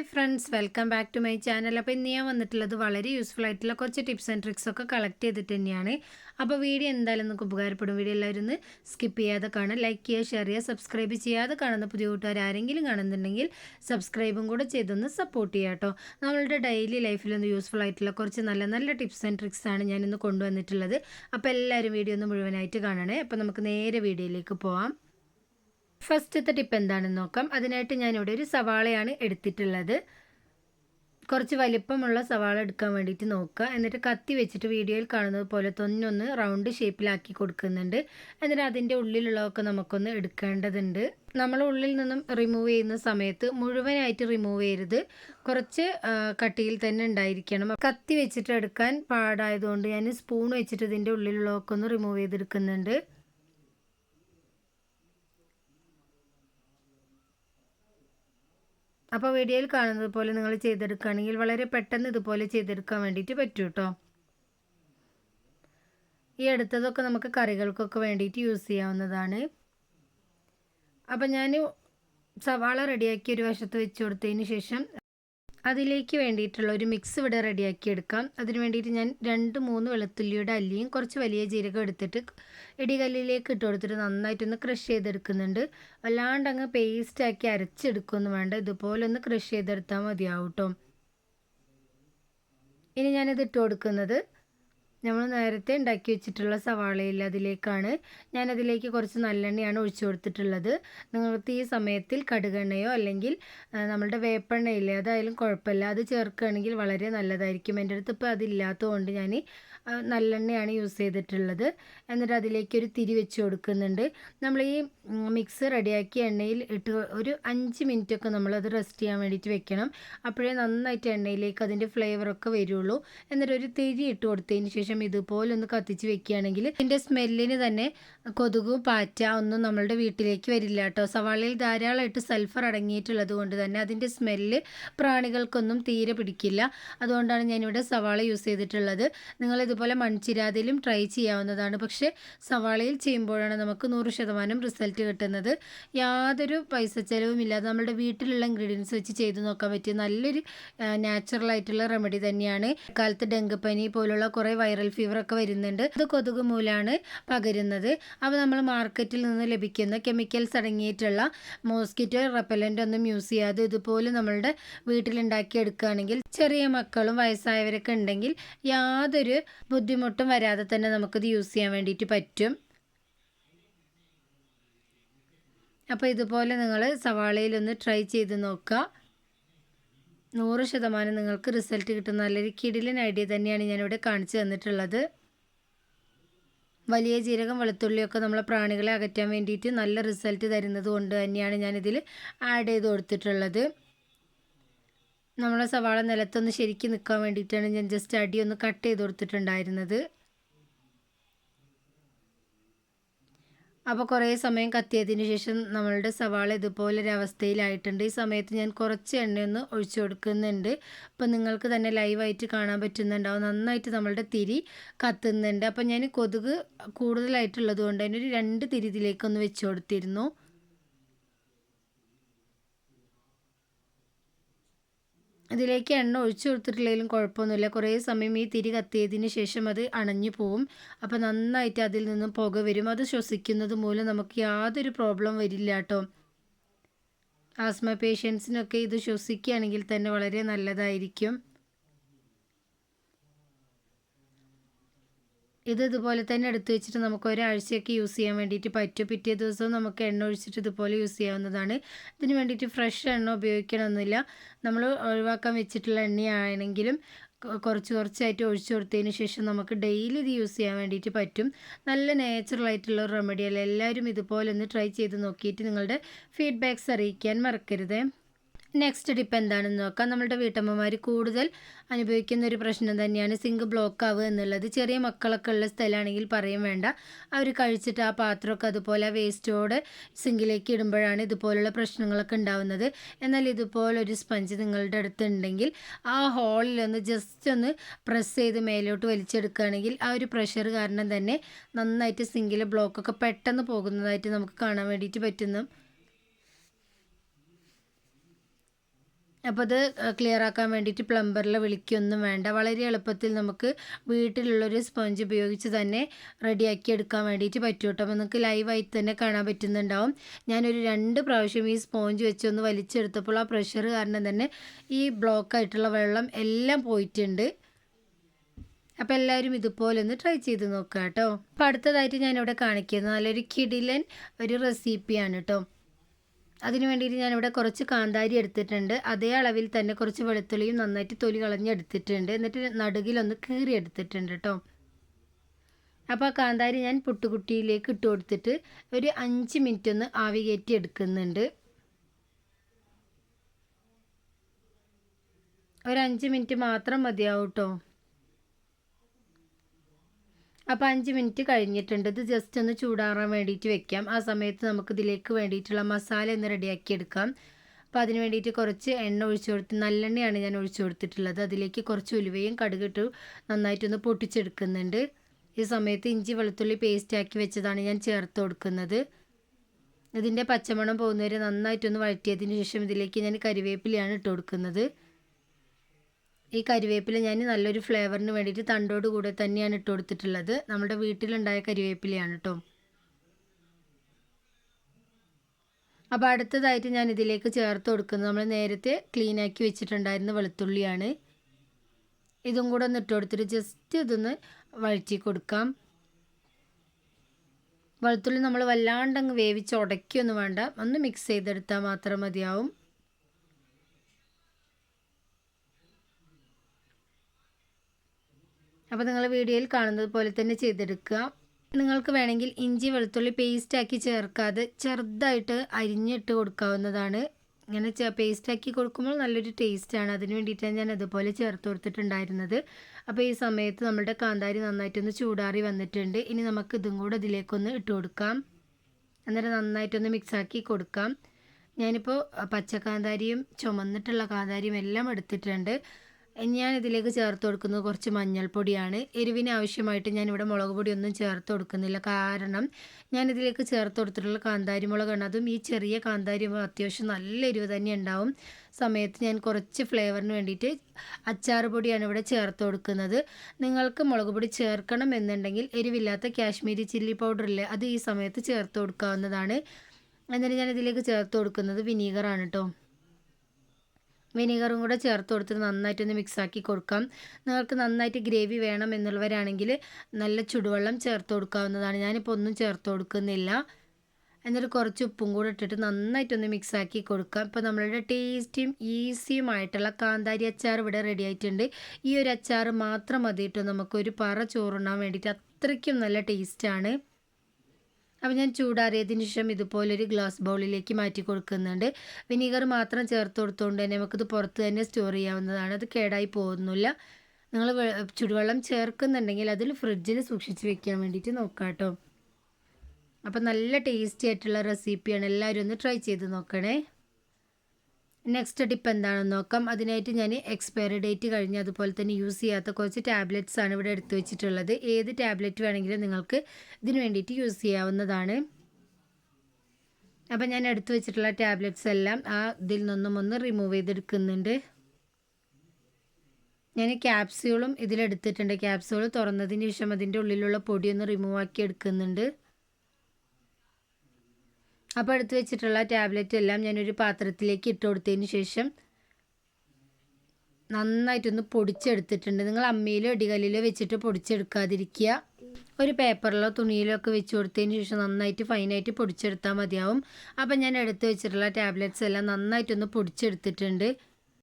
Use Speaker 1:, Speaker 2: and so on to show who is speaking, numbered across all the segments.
Speaker 1: Hi friends welcome back to my channel. അപ്പോൾ ഇന്ന് ഞാൻ വന്നിട്ടുള്ളത് വളരെ യൂസ്ഫുൾ ആയിട്ടുള്ള കുറച്ച് ടിപ്സ് ആൻഡ് ട്രിക്സ് ഒക്കെ കളക്ട് ചെയ്തിട്ട് തന്നെയാണ്. അപ്പോൾ വീഡിയോ എന്തായാലും നിങ്ങൾക്ക് ഉപകാരപ്പെടും. വീഡിയോ എല്ലാവരും ഒന്ന് സ്കിപ്പ് ചെയ്യാതെ കാണുക ലൈക്ക് ചെയ്യുക ഷെയർ ചെയ്യുക സബ്സ്ക്രൈബ് ചെയ്യാതെ കാണുന്ന പുതിയ കൂട്ടുകാർ ആരെങ്കിലും കാണുന്നുണ്ടെങ്കിൽ സബ്സ്ക്രൈബും കൂടെ ചെയ്തൊന്ന് സപ്പോർട്ട് ചെയ്യുക കേട്ടോ. നമ്മളുടെ ഡെയിലി ലൈഫിലൊന്ന് യൂസ്ഫുൾ ആയിട്ടുള്ള കുറച്ച് നല്ല നല്ല ടിപ്സ് ആൻഡ് ട്രിക്സ് ആണ് ഞാനിന്ന് കൊണ്ടുവന്നിട്ടുള്ളത്. അപ്പോൾ എല്ലാവരും വീഡിയോ ഒന്ന് മുഴുവനായിട്ട് കാണണേ. അപ്പോൾ നമുക്ക് നേരെ വീഡിയോയിലേക്ക് പോവാം. ഫസ്റ്റത്തെ ടിപ്പ് എന്താണെന്ന് നോക്കാം. അതിനായിട്ട് ഞാനിവിടെ ഒരു സവാളയാണ് എടുത്തിട്ടുള്ളത്. കുറച്ച് വലിപ്പമുള്ള സവാള എടുക്കാൻ വേണ്ടിയിട്ട് നോക്കുക. എന്നിട്ട് കത്തി വെച്ചിട്ട് വീഡിയോയിൽ കാണുന്നത് പോലെ തൊന്നൊന്ന് റൗണ്ട് ഷേപ്പിലാക്കി കൊടുക്കുന്നുണ്ട്. എന്നിട്ട് അതിന്റെ ഉള്ളിലുള്ളതൊക്കെ നമുക്കൊന്ന് എടുക്കേണ്ടതുണ്ട്. നമ്മൾ ഉള്ളിൽ നിന്നും റിമൂവ് ചെയ്യുന്ന സമയത്ത് മുഴുവനായിട്ട് റിമൂവ് ചെയ്യരുത്. കുറച്ച് കട്ടിയിൽ തന്നെ ഉണ്ടായിരിക്കണം. കത്തി വെച്ചിട്ട് എടുക്കാൻ പാടായതുകൊണ്ട് ഞാൻ സ്പൂൺ വെച്ചിട്ട് ഇതിന്റെ ഉള്ളിലുള്ളതൊക്കെ ഒന്ന് റിമൂവ് ചെയ്തെടുക്കുന്നുണ്ട്. അപ്പോൾ വീഡിയോയിൽ കാണുന്നത് പോലെ നിങ്ങൾ ചെയ്തെടുക്കുകയാണെങ്കിൽ വളരെ പെട്ടെന്ന് ഇതുപോലെ ചെയ്തെടുക്കാൻ വേണ്ടിയിട്ട് പറ്റും കേട്ടോ ഈ അടുത്തതൊക്കെ നമുക്ക് കറികൾക്കൊക്കെ വേണ്ടിയിട്ട് യൂസ് ചെയ്യാവുന്നതാണ്. അപ്പം ഞാൻ സവാള റെഡിയാക്കി ഒരു വശത്ത് വെച്ച് കൊടുത്തതിന് ശേഷം അതിലേക്ക് വേണ്ടിയിട്ടുള്ള ഒരു മിക്സ് ഇവിടെ റെഡിയാക്കി എടുക്കാം. അതിന് വേണ്ടിയിട്ട് ഞാൻ രണ്ട് മൂന്ന് വെളുത്തുള്ളിയുടെ അല്ലിയും കുറച്ച് വലിയ ജീരകം എടുത്തിട്ട് ഇടികല്ലിലേക്ക് ഇട്ട് കൊടുത്തിട്ട് നന്നായിട്ടൊന്ന് ക്രഷ് ചെയ്തെടുക്കുന്നുണ്ട്. അല്ലാണ്ട് അങ്ങ് പേസ്റ്റാക്കി അരച്ചെടുക്കുമെന്ന് വേണ്ട. ഇതുപോലെ ഒന്ന് ക്രഷ് ചെയ്തെടുത്താൽ മതിയാവും കേട്ടോ ഇനി ഞാനിത് ഇട്ട് കൊടുക്കുന്നത് നമ്മൾ നേരത്തെ ഉണ്ടാക്കി വെച്ചിട്ടുള്ള സവാളയിൽ അതിലേക്കാണ് ഞാനതിലേക്ക് കുറച്ച് നല്ലെണ്ണയാണ് ഒഴിച്ചു കൊടുത്തിട്ടുള്ളത്. നിങ്ങൾക്ക് ഈ സമയത്തിൽ കടുകെണ്ണയോ അല്ലെങ്കിൽ നമ്മളുടെ വേപ്പെണ്ണയില്ലേ അതായാലും കുഴപ്പമില്ല. അത് ചേർക്കുകയാണെങ്കിൽ വളരെ നല്ലതായിരിക്കും. എന്റെ അടുത്ത് ഇപ്പോൾ അതില്ലാത്തതുകൊണ്ട് ഞാൻ നല്ലെണ്ണയാണ് യൂസ് ചെയ്തിട്ടുള്ളത്. എന്നിട്ട് അതിലേക്ക് ഒരു തിരി വെച്ച് കൊടുക്കുന്നുണ്ട്. നമ്മൾ ഈ മിക്സ് റെഡിയാക്കി എണ്ണയിൽ ഇട്ട് ഒരു അഞ്ച് മിനിറ്റ് ഒക്കെ നമ്മളത് റെസ്റ്റ് ചെയ്യാൻ വേണ്ടിയിട്ട് വെക്കണം. അപ്പോഴേ നന്നായിട്ട് എണ്ണയിലേക്ക് അതിന്റെ ഫ്ലേവറൊക്കെ വരുള്ളൂ. എന്നിട്ട് ഒരു തിരി ഇട്ട് കൊടുത്തതിന് ശേഷം ഇതുപോലെ ഒന്ന് കത്തിച്ച് വെക്കുകയാണെങ്കിൽ ഇതിന്റെ സ്മെല്ലിന് തന്നെ കൊതുക് പാറ്റ ഒന്നും നമ്മളുടെ വീട്ടിലേക്ക് വരില്ല കേട്ടോ. സവാളയിൽ ധാരാളമായിട്ട് സൾഫർ അടങ്ങിയിട്ടുള്ളത് കൊണ്ട് തന്നെ അതിന്റെ സ്മെല്ല് പ്രാണികൾക്കൊന്നും തീരെ പിടിക്കില്ല. അതുകൊണ്ടാണ് ഞാനിവിടെ സവാള യൂസ് ചെയ്തിട്ടുള്ളത്. നിങ്ങൾ ഇതുപോലെ മൺചിരാതിലും ട്രൈ ചെയ്യാവുന്നതാണ്. പക്ഷേ സവാളയിൽ ചെയ്യുമ്പോഴാണ് നമുക്ക് നൂറ് ശതമാനം റിസൾട്ട് കിട്ടുന്നത്. യാതൊരു പൈസ ചിലവുമില്ലാതെ നമ്മുടെ വീട്ടിലുള്ള ഇൻഗ്രീഡിയൻസ് വെച്ച് ചെയ്ത് നോക്കാൻ പറ്റിയ നല്ലൊരു നാച്ചുറൽ ആയിട്ടുള്ള റെമഡി തന്നെയാണ്. കാലത്ത് ഡെങ്കിപ്പനി പോലുള്ള കുറേ വൈറൽ ഫീവർ ഒക്കെ വരുന്നുണ്ട്. അത് കൊതുക് മൂലമാണ് പകരുന്നത്. അപ്പോൾ നമ്മൾ മാർക്കറ്റിൽ നിന്ന് ലഭിക്കുന്ന കെമിക്കൽസ് അടങ്ങിയിട്ടുള്ള മോസ്കിറ്റോ റെപ്പലന്റ് ഒന്നും യൂസ് ചെയ്യാതെ ഇതുപോലെ നമ്മളുടെ വീട്ടിലുണ്ടാക്കി എടുക്കുകയാണെങ്കിൽ ചെറിയ മക്കളും വയസ്സായവരൊക്കെ ഉണ്ടെങ്കിൽ യാതൊരു ബുദ്ധിമുട്ടും വരാതെ തന്നെ നമുക്കിത് യൂസ് ചെയ്യാൻ വേണ്ടിയിട്ട് പറ്റും. അപ്പോൾ ഇതുപോലെ നിങ്ങൾ സവാളയിലൊന്ന് ട്രൈ ചെയ്ത് നോക്കുക. നൂറ് ശതമാനം നിങ്ങൾക്ക് റിസൾട്ട് കിട്ടുന്ന നല്ലൊരു കിടിലൻ ഐഡിയ തന്നെയാണ് ഞാനിവിടെ കാണിച്ചു തന്നിട്ടുള്ളത്. വലിയ ജീരകം വെളുത്തുള്ളിയൊക്കെ നമ്മളെ പ്രാണികളെ അകറ്റാൻ വേണ്ടിയിട്ട് നല്ല റിസൾട്ട് തരുന്നത് കൊണ്ട് തന്നെയാണ് ഞാനിതിൽ ആഡ് ചെയ്ത് കൊടുത്തിട്ടുള്ളത്. നമ്മളെ സവാള നിലത്തൊന്ന് ശരിക്കും നിൽക്കാൻ വേണ്ടിയിട്ടാണ് ഞാൻ ജസ്റ്റ് അടി ഒന്ന് കട്ട് ചെയ്ത് കൊടുത്തിട്ടുണ്ടായിരുന്നത്. അപ്പോൾ കുറേ സമയം കത്തിയതിന് ശേഷം നമ്മളുടെ സവാള ഇതുപോലെ ഒരു അവസ്ഥയിലായിട്ടുണ്ട്. ഈ സമയത്ത് ഞാൻ കുറച്ച് എണ്ണയൊന്ന് ഒഴിച്ചു കൊടുക്കുന്നുണ്ട്. അപ്പോൾ നിങ്ങൾക്ക് തന്നെ ലൈവായിട്ട് കാണാൻ പറ്റുന്നുണ്ടാവും. നന്നായിട്ട് നമ്മളുടെ തിരി കത്തുന്നുണ്ട്. അപ്പോൾ ഞാൻ കൊതുക് കൂടുതലായിട്ടുള്ളത് കൊണ്ട് ഒരു രണ്ട് തിരി ഇതിലേക്കൊന്ന് വെച്ച് കൊടുത്തിരുന്നു. ഇതിലേക്ക് എണ്ണ ഒഴിച്ചു കൊടുത്തിട്ടില്ലെങ്കിലും കുഴപ്പമൊന്നുമില്ല. കുറേ സമയം ഈ തിരി കത്തിയതിന് ശേഷം അത് അണഞ്ഞു പോവും. അപ്പോൾ നന്നായിട്ട് അതിൽ നിന്നും പുക വരും. അത് ശ്വസിക്കുന്നത് മൂലം നമുക്ക് യാതൊരു പ്രോബ്ലം വരില്ല കേട്ടോ ആസ്മ പേഷ്യൻസിനൊക്കെ ഇത് ശ്വസിക്കുകയാണെങ്കിൽ തന്നെ വളരെ നല്ലതായിരിക്കും. ഇത് ഇതുപോലെ തന്നെ എടുത്തു വെച്ചിട്ട് നമുക്ക് ഒരാഴ്ചയൊക്കെ യൂസ് ചെയ്യാൻ വേണ്ടിയിട്ട് പറ്റും. പിറ്റേ ദിവസവും നമുക്ക് എണ്ണ ഒഴിച്ചിട്ട് ഇതുപോലെ യൂസ് ചെയ്യാവുന്നതാണ്. ഇതിന് വേണ്ടിയിട്ട് ഫ്രഷ് എണ്ണ ഉപയോഗിക്കണമെന്നില്ല നമ്മൾ ഒഴിവാക്കാൻ വെച്ചിട്ടുള്ള എണ്ണയാണെങ്കിലും കുറച്ച് കുറച്ചായിട്ട് ഒഴിച്ചു കൊടുത്തതിന് ശേഷം നമുക്ക് ഡെയിലി ഇത് യൂസ് ചെയ്യാൻ വേണ്ടിയിട്ട് പറ്റും. നല്ല നാച്ചുറൽ ആയിട്ടുള്ള റെമഡിയല്ല എല്ലാവരും ഇതുപോലെ ഒന്ന് ട്രൈ ചെയ്ത് നോക്കിയിട്ട് നിങ്ങളുടെ ഫീഡ്ബാക്ക്സ് അറിയിക്കാൻ മറക്കരുത്. നെക്സ്റ്റ് ടിപ്പ് എന്താണെന്ന് നോക്കാം. നമ്മുടെ വീട്ടമ്മമാർ കൂടുതൽ അനുഭവിക്കുന്ന ഒരു പ്രശ്നം തന്നെയാണ് സിങ്ക് ബ്ലോക്ക് ആവുക എന്നുള്ളത്. ചെറിയ മക്കളൊക്കെ ഉള്ള സ്ഥലമാണെങ്കിൽ പറയും വേണ്ട. അവർ കഴിച്ചിട്ട് ആ പാത്രമൊക്കെ അതുപോലെ ആ വേസ്റ്റോട് സിങ്കിലേക്ക് ഇടുമ്പോഴാണ് ഇതുപോലുള്ള പ്രശ്നങ്ങളൊക്കെ ഉണ്ടാവുന്നത്. എന്നാൽ ഇതുപോലൊരു സ്പഞ്ച് നിങ്ങളുടെ അടുത്തുണ്ടെങ്കിൽ ആ ഹോളിലൊന്ന് ജസ്റ്റ് ഒന്ന് പ്രസ് ചെയ്ത് മേലോട്ട് വലിച്ചെടുക്കുകയാണെങ്കിൽ ആ ഒരു പ്രഷർ കാരണം തന്നെ നന്നായിട്ട് സിങ്കിലെ ബ്ലോക്കൊക്കെ പെട്ടെന്ന് പോകുന്നതായിട്ട് നമുക്ക് കാണാൻ വേണ്ടിയിട്ട് പറ്റുന്നു. അപ്പോൾ അത് ക്ലിയർ ആക്കാൻ വേണ്ടിയിട്ട് പ്ലംബറിൽ വിളിക്കൊന്നും വേണ്ട. വളരെ എളുപ്പത്തിൽ നമുക്ക് വീട്ടിലുള്ളൊരു സ്പോഞ്ച് ഉപയോഗിച്ച് തന്നെ റെഡിയാക്കി എടുക്കാൻ വേണ്ടിയിട്ട് പറ്റും കേട്ടോ അപ്പോൾ നിങ്ങൾക്ക് ലൈവായി തന്നെ കാണാൻ പറ്റുന്നുണ്ടാവും. ഞാനൊരു രണ്ട് പ്രാവശ്യം ഈ സ്പോഞ്ച് വെച്ച് ഒന്ന് വലിച്ചെടുത്തപ്പോൾ ആ പ്രഷർ കാരണം തന്നെ ഈ ബ്ലോക്കായിട്ടുള്ള വെള്ളം എല്ലാം പോയിട്ടുണ്ട്. അപ്പോൾ എല്ലാവരും ഇതുപോലെ ഒന്ന് ട്രൈ ചെയ്ത് നോക്കുക കേട്ടോ അപ്പോൾ അടുത്തതായിട്ട് ഞാനിവിടെ കാണിക്കുന്നത്. നല്ലൊരു കിടിലൻ ഒരു റെസിപ്പിയാണ് കേട്ടോ അതിന് വേണ്ടിയിട്ട് ഞാനിവിടെ കുറച്ച് കാന്താരി എടുത്തിട്ടുണ്ട്. അതേ അളവിൽ തന്നെ കുറച്ച് വെളുത്തുള്ളിയും നന്നായിട്ട് തൊലി കളഞ്ഞെടുത്തിട്ടുണ്ട്. എന്നിട്ട് നടുകിലൊന്ന് കീറി എടുത്തിട്ടുണ്ട് കേട്ടോ അപ്പോൾ ആ കാന്താരി ഞാൻ പുട്ടുകുട്ടിയിലേക്ക് ഇട്ട് കൊടുത്തിട്ട് ഒരു അഞ്ച് മിനിറ്റ് ഒന്ന് ആവി കയറ്റി എടുക്കുന്നുണ്ട്. ഒരു അഞ്ച് മിനിറ്റ് മാത്രം മതിയാവും കേട്ടോ അപ്പോൾ അഞ്ച് മിനിറ്റ് കഴിഞ്ഞിട്ടുണ്ട്. ഇത് ജസ്റ്റ് ഒന്ന് ചൂടാറാൻ വേണ്ടിയിട്ട് വെക്കാം. ആ സമയത്ത് നമുക്ക് ഇതിലേക്ക് വേണ്ടിയിട്ടുള്ള മസാല ഒന്ന് റെഡിയാക്കി എടുക്കാം. അപ്പോൾ അതിന് വേണ്ടിയിട്ട് കുറച്ച് എണ്ണ ഒഴിച്ചു കൊടുത്ത് നല്ലെണ്ണയാണ് ഞാൻ ഒഴിച്ചു കൊടുത്തിട്ടുള്ളത്. അതിലേക്ക് കുറച്ച് ഉലുവയും കടുകിട്ട് നന്നായിട്ടൊന്ന് പൊട്ടിച്ചെടുക്കുന്നുണ്ട്. ഈ സമയത്ത് ഇഞ്ചി വെളുത്തുള്ളി പേസ്റ്റാക്കി വെച്ചതാണ് ഞാൻ ചേർത്ത് കൊടുക്കുന്നത്. ഇതിന്റെ പച്ചമണം പോകുന്നവരെ നന്നായിട്ടൊന്ന് വഴറ്റിയതിന് ശേഷം ഇതിലേക്ക് ഞാൻ കരിവേപ്പിലയാണ് ഇട്ട് കൊടുക്കുന്നത്. ഈ കരിവേപ്പില ഞാൻ നല്ലൊരു ഫ്ലേവറിന് വേണ്ടിയിട്ട് തണ്ടോട് കൂടെ തന്നെയാണ് ഇട്ട് കൊടുത്തിട്ടുള്ളത്. നമ്മുടെ വീട്ടിലുണ്ടായ കരിവേപ്പിലയാണ് കേട്ടോ അപ്പോൾ അടുത്തതായിട്ട് ഞാൻ ഇതിലേക്ക് ചേർത്ത് കൊടുക്കുന്നത് നമ്മൾ നേരത്തെ ക്ലീൻ ആക്കി വെച്ചിട്ടുണ്ടായിരുന്ന വെളുത്തുള്ളിയാണ്. ഇതും കൂടെ ഒന്ന് ഇട്ട് കൊടുത്തിട്ട് ജസ്റ്റ് ഇതൊന്ന് വഴറ്റി കൊടുക്കാം. വെളുത്തുള്ളി നമ്മൾ വല്ലാണ്ടങ്ങ് വേവിച്ച് ഉടക്കിയൊന്നും വേണ്ട. ഒന്ന് മിക്സ് ചെയ്തെടുത്താൽ മാത്രം മതിയാവും. അപ്പോൾ നിങ്ങൾ വീഡിയോയിൽ കാണുന്നത് പോലെ തന്നെ ചെയ്തെടുക്കുക. നിങ്ങൾക്ക് വേണമെങ്കിൽ ഇഞ്ചി വെളുത്തുള്ളി പേസ്റ്റാക്കി ചേർക്കാതെ ചെറുതായിട്ട് അരിഞ്ഞിട്ട് കൊടുക്കാവുന്നതാണ്. ഇങ്ങനെ പേസ്റ്റാക്കി കൊടുക്കുമ്പോൾ നല്ലൊരു ടേസ്റ്റാണ് അതിന് വേണ്ടിയിട്ടാണ് ഞാൻ അതുപോലെ ചേർത്ത് കൊടുത്തിട്ടുണ്ടായിരുന്നത്. അപ്പോൾ ഈ സമയത്ത് നമ്മുടെ കാന്താരി നന്നായിട്ടൊന്ന് ചൂടാറി വന്നിട്ടുണ്ട്. ഇനി നമുക്ക് ഇതും കൂടെ ഇതിലേക്കൊന്ന് ഇട്ട് കൊടുക്കാം. അന്നേരം നന്നായിട്ടൊന്ന് മിക്സാക്കി കൊടുക്കാം. ഞാനിപ്പോൾ പച്ചക്കാന്താരിയും ചുമന്നിട്ടുള്ള കാന്താരിയും എല്ലാം എടുത്തിട്ടുണ്ട്. ഞാൻ ഇതിലേക്ക് ചേർത്ത് കൊടുക്കുന്നത് കുറച്ച് മഞ്ഞൾപ്പൊടിയാണ്. എരിവിന് ആവശ്യമായിട്ട് ഇവിടെ മുളക് പൊടിയൊന്നും ചേർത്ത് കൊടുക്കുന്നില്ല. കാരണം ഞാൻ ഇതിലേക്ക് ചേർത്ത് കൊടുത്തിട്ടുള്ള കാന്താരി മുളകാണ്. അതും ഈ ചെറിയ കാന്താരി അത്യാവശ്യം നല്ല എരിവ് തന്നെ ഉണ്ടാവും. സമയത്ത് ഞാൻ കുറച്ച് ഫ്ലേവറിന് വേണ്ടിയിട്ട് അച്ചാർ പൊടിയാണ് ഇവിടെ ചേർത്ത് കൊടുക്കുന്നത്. നിങ്ങൾക്ക് മുളക് പൊടി ചേർക്കണം എന്നുണ്ടെങ്കിൽ എരിവില്ലാത്ത കാശ്മീരി ചില്ലി പൗഡർ പൗഡറില്ലേ അത് ഈ സമയത്ത് ചേർത്ത് കൊടുക്കാവുന്നതാണ്. എന്നിട്ട് ഞാൻ ഇതിലേക്ക് ചേർത്ത് കൊടുക്കുന്നത് വിനീഗറാണ് കേട്ടോ. വിനീഗറും കൂടെ ചേർത്ത് കൊടുത്തിട്ട് നന്നായിട്ടൊന്ന് മിക്സാക്കി കൊടുക്കാം. നിങ്ങൾക്ക് നന്നായിട്ട് ഗ്രേവി വേണം എന്നുള്ളവരാണെങ്കിൽ നല്ല ചുടുവെള്ളം ചേർത്ത് കൊടുക്കാവുന്നതാണ്. ഞാനിപ്പോൾ ഒന്നും ചേർത്ത് കൊടുക്കുന്നില്ല. എന്നിട്ട് കുറച്ച് ഉപ്പും കൂടെ ഇട്ടിട്ട് നന്നായിട്ടൊന്ന് മിക്സാക്കി കൊടുക്കാം. ഇപ്പോൾ നമ്മളുടെ ടേസ്റ്റിയും ഈസിയുമായിട്ടുള്ള കാന്താരി അച്ചാർ ഇവിടെ റെഡി ആയിട്ടുണ്ട്. ഈ ഒരു അച്ചാർ മാത്രം മതിയിട്ട് നമുക്കൊരു പറ ചോറുണ്ണാൻ വേണ്ടിയിട്ട് അത്രയ്ക്കും നല്ല ടേസ്റ്റാണ് അപ്പോൾ ഞാൻ ചൂടാറിയതിന് ശേഷം ഇതുപോലൊരു ഗ്ലാസ് ബൗളിലേക്ക് മാറ്റി കൊടുക്കുന്നുണ്ട്. വിനീഗർ മാത്രം ചേർത്ത് കൊടുത്തുകൊണ്ട് തന്നെ നമുക്കിത് പുറത്ത് തന്നെ സ്റ്റോർ ചെയ്യാവുന്നതാണ്. അത് കേടായി പോകുന്നില്ല. നിങ്ങൾ ചുടുവെള്ളം ചേർക്കുന്നുണ്ടെങ്കിൽ അതിൽ ഫ്രിഡ്ജിൽ സൂക്ഷിച്ച് വെക്കാൻ വേണ്ടിയിട്ട് നോക്കാം കേട്ടോ അപ്പോൾ നല്ല ടേസ്റ്റി ആയിട്ടുള്ള റെസിപ്പിയാണ് എല്ലാവരും ഒന്ന് ട്രൈ ചെയ്ത് നോക്കണേ. നെക്സ്റ്റ് ടിപ്പ് എന്താണെന്ന് നോക്കാം. അതിനായിട്ട് ഞാൻ എക്സ്പയറി ഡേറ്റ് കഴിഞ്ഞ് അതുപോലെ തന്നെ യൂസ് ചെയ്യാത്ത കുറച്ച് ടാബ്ലറ്റ്സ് ആണ് ഇവിടെ എടുത്തു വെച്ചിട്ടുള്ളത്. ഏത് ടാബ്ലറ്റ് വേണമെങ്കിലും നിങ്ങൾക്ക് ഇതിന് വേണ്ടിയിട്ട് യൂസ് ചെയ്യാവുന്നതാണ്. അപ്പം ഞാൻ എടുത്തു വെച്ചിട്ടുള്ള ടാബ്ലറ്റ്സ് എല്ലാം ആ ഇതിൽ നിന്നും ഒന്ന് റിമൂവ് ചെയ്തെടുക്കുന്നുണ്ട്. ഞാൻ ക്യാപ്സ്യൂളും ഇതിലെടുത്തിട്ടുണ്ട്. ക്യാപ്സ്യൂൾ തുറന്നതിന് ശേഷം അതിന്റെ ഉള്ളിലുള്ള പൊടിയൊന്ന് റിമൂവ് ആക്കി എടുക്കുന്നുണ്ട്. അപ്പോൾ എടുത്ത് വെച്ചിട്ടുള്ള ടാബ്ലറ്റ് എല്ലാം ഞാനൊരു പാത്രത്തിലേക്ക് ഇട്ട് കൊടുത്തതിന് ശേഷം നന്നായിട്ടൊന്ന് പൊടിച്ചെടുത്തിട്ടുണ്ട്. നിങ്ങൾ അമ്മിയിലോ ഇടികല്ലിലോ വെച്ചിട്ട് പൊടിച്ചെടുക്കാതിരിക്കുക. ഒരു പേപ്പറിലോ തുണിയിലോ ഒക്കെ വെച്ച് കൊടുത്തതിന് ശേഷം നന്നായിട്ട് ഫൈനായിട്ട് പൊടിച്ചെടുത്താൽ മതിയാവും. അപ്പം ഞാൻ എടുത്ത് വെച്ചിട്ടുള്ള ടാബ്ലറ്റ്സ് എല്ലാം നന്നായിട്ടൊന്ന് പൊടിച്ചെടുത്തിട്ടുണ്ട്.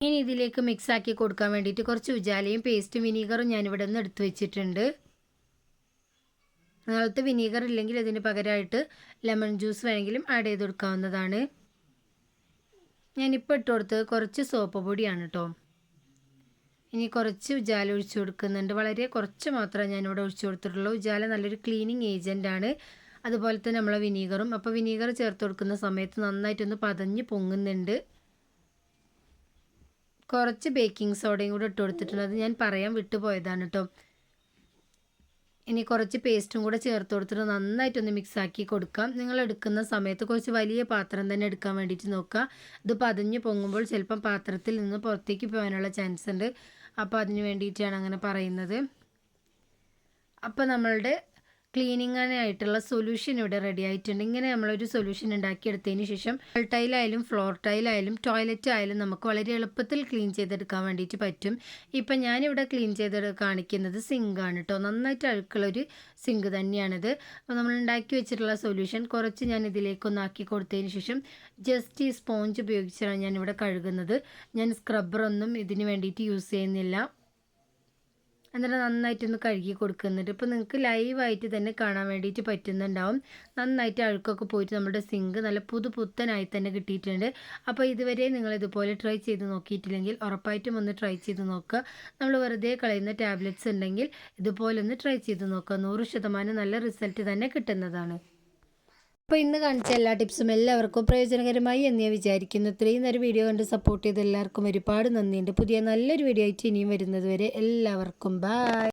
Speaker 1: ഇനി ഇതിലേക്ക് മിക്സ് ആക്കി കൊടുക്കാൻ വേണ്ടിയിട്ട് കുറച്ച് ഉജാലയും പേസ്റ്റും വിനീഗറും ഞാനിവിടെ നിന്ന് എടുത്ത് വെച്ചിട്ടുണ്ട്. നിങ്ങളത്ത് വിനീഗർ ഇല്ലെങ്കിൽ അതിന് പകരമായിട്ട് ലെമൺ ജ്യൂസ് വേണമെങ്കിലും ആഡ് ചെയ്ത് കൊടുക്കാവുന്നതാണ്. ഞാനിപ്പോൾ ഇട്ട് കൊടുത്തത് കുറച്ച് സോപ്പ് പൊടിയാണ് കേട്ടോ ഇനി കുറച്ച് ഉജാല ഒഴിച്ചു കൊടുക്കുന്നുണ്ട്. വളരെ കുറച്ച് മാത്രമേ ഞാനിവിടെ ഒഴിച്ചു കൊടുത്തിട്ടുള്ളൂ. ഉജാല നല്ലൊരു ക്ലീനിങ് ആണ്. അതുപോലെ തന്നെ നമ്മളെ വിനീഗറും. അപ്പോൾ വിനീഗർ ചേർത്ത് കൊടുക്കുന്ന സമയത്ത് നന്നായിട്ടൊന്ന് പതഞ്ഞ് പൊങ്ങുന്നുണ്ട്. കുറച്ച് ബേക്കിംഗ് സോഡയും കൂടെ ഇട്ട് കൊടുത്തിട്ടുണ്ട്. അത് ഞാൻ പറയാൻ വിട്ടുപോയതാണ് കേട്ടോ ഇനി കുറച്ച് പേസ്റ്റും കൂടെ ചേർത്ത് കൊടുത്തിട്ട് നന്നായിട്ടൊന്ന് മിക്സാക്കി കൊടുക്കാം. നിങ്ങൾ എടുക്കുന്ന സമയത്ത് കുറച്ച് വലിയ പാത്രം തന്നെ എടുക്കാൻ വേണ്ടിയിട്ട് നോക്കുക. ഇത് പതിഞ്ഞ് പൊങ്ങുമ്പോൾ ചിലപ്പം പാത്രത്തിൽ നിന്ന് പുറത്തേക്ക് പോകാനുള്ള ചാൻസ് ഉണ്ട് അപ്പോൾ അതിന് വേണ്ടിയിട്ടാണ് അങ്ങനെ പറയുന്നത്. അപ്പോൾ നമ്മളുടെ ക്ലീനിങ്ങിനായിട്ടുള്ള സൊല്യൂഷൻ ഇവിടെ റെഡി ആയിട്ടുണ്ട്. ഇങ്ങനെ നമ്മളൊരു സൊല്യൂഷൻ ഉണ്ടാക്കിയെടുത്തതിന് ശേഷം ടൈലായാലും ഫ്ലോർ ടൈലായാലും ടോയ്ലറ്റ് ആയാലും നമുക്ക് വളരെ എളുപ്പത്തിൽ ക്ലീൻ ചെയ്തെടുക്കാൻ വേണ്ടിയിട്ട് പറ്റും. ഇപ്പം ഞാനിവിടെ ക്ലീൻ ചെയ്ത് കാണിക്കുന്നത് സിങ്ക് ആണ് കേട്ടോ നന്നായിട്ട് അഴുക്കുള്ളൊരു സിങ്ക് തന്നെയാണിത്. അപ്പോൾ നമ്മൾ ഉണ്ടാക്കി വെച്ചിട്ടുള്ള സൊല്യൂഷൻ കുറച്ച് ഞാൻ ഇതിലേക്കൊന്ന് ആക്കി കൊടുത്തതിന് ശേഷം ജസ്റ്റ് ഈ സ്പോഞ്ച് ഉപയോഗിച്ചാണ് ഞാനിവിടെ കഴുകുന്നത്. ഞാൻ സ്ക്രബ്ബറൊന്നും ഇതിന് വേണ്ടിയിട്ട് യൂസ് ചെയ്യുന്നില്ല. എന്നിട്ട് നന്നായിട്ടൊന്ന് കഴുകി കൊടുക്കുന്നുണ്ട് ഇപ്പോൾ നിങ്ങൾക്ക് ലൈവായിട്ട് തന്നെ കാണാൻ വേണ്ടിയിട്ട് പറ്റുന്നുണ്ടാവും. നന്നായിട്ട് അഴുക്കൊക്കെ പോയിട്ട് നമ്മുടെ സിങ്ക് നല്ല പുതു പുത്തനായി തന്നെ കിട്ടിയിട്ടുണ്ട്. അപ്പോൾ ഇതുവരെ നിങ്ങൾ ഇതുപോലെ ട്രൈ ചെയ്ത് നോക്കിയിട്ടില്ലെങ്കിൽ ഉറപ്പായിട്ടും ഒന്ന് ട്രൈ ചെയ്ത് നോക്കുക. നമ്മൾ വെറുതെ കളയുന്ന ടാബ്ലറ്റ്സ് ഉണ്ടെങ്കിൽ ഇതുപോലെ ഒന്ന് ട്രൈ ചെയ്ത് നോക്കുക. നൂറ് ശതമാനം നല്ല റിസൾട്ട് തന്നെ കിട്ടുന്നതാണ്. അപ്പോൾ ഇന്ന് കാണിച്ച എല്ലാ ടിപ്സും എല്ലാവർക്കും പ്രയോജനകരമായി എന്ന് ഞാൻ വിചാരിക്കുന്നു. ഇത്രയും നേരം വീഡിയോ കണ്ട് സപ്പോർട്ട് ചെയ്ത എല്ലാവർക്കും ഒരുപാട് നന്ദിയുണ്ട്. പുതിയ നല്ലൊരു വീഡിയോ ആയിട്ട് ഇനിയും വരുന്നത് വരെ എല്ലാവർക്കും ബൈ